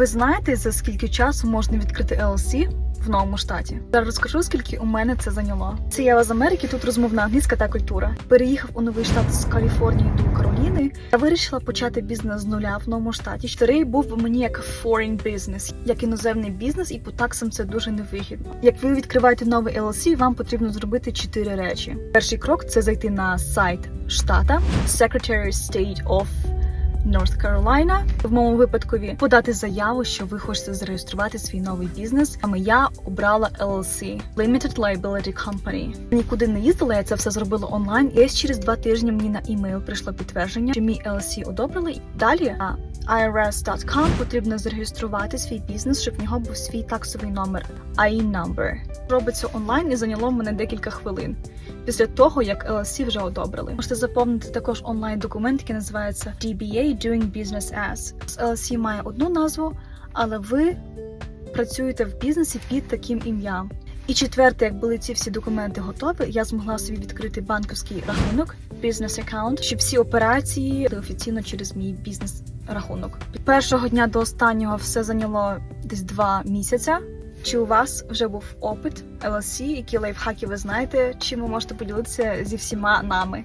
Ви знаєте, за скільки часу можна відкрити LLC в новому штаті? Зараз розкажу, скільки у мене це зайняло. Це я з Америки, тут розмовна англійська та культура. Переїхав у новий штат з Каліфорнії до Кароліни. Я вирішила почати бізнес з нуля в новому штаті. Старий був мені як foreign business, як іноземний бізнес, і по таксам це дуже невигідно. Як ви відкриваєте новий LLC, вам потрібно зробити чотири речі. Перший крок це зайти на сайт штата Secretary State of North Carolina. В моєму випадкові подати заяву, що ви хочете зареєструвати свій новий бізнес. Саме я обрала LLC – Limited Liability Company. Нікуди не їздила, я це все зробила онлайн. Десь через два тижні мені на імейл прийшло підтвердження, що мій LLC одобрили. Далі irs.com потрібно зареєструвати свій бізнес, щоб в нього був свій таксовий номер IE number. Робиться онлайн і зайняло мене декілька хвилин після того, як LLC вже одобрили. Можете заповнити також онлайн документ, який називається DBA Doing Business As. LLC має одну назву, але ви працюєте в бізнесі під таким ім'ям. І четверте, як були ці всі документи готові, я змогла собі відкрити банківський рахунок, бізнес аккаунт, щоб всі операції офіційно через мій бізнес рахунок. Від першого дня до останнього все зайняло десь два місяця. Чи у вас вже був опит LLC, які лайфхаки ви знаєте, чим ви можете поділитися зі всіма нами?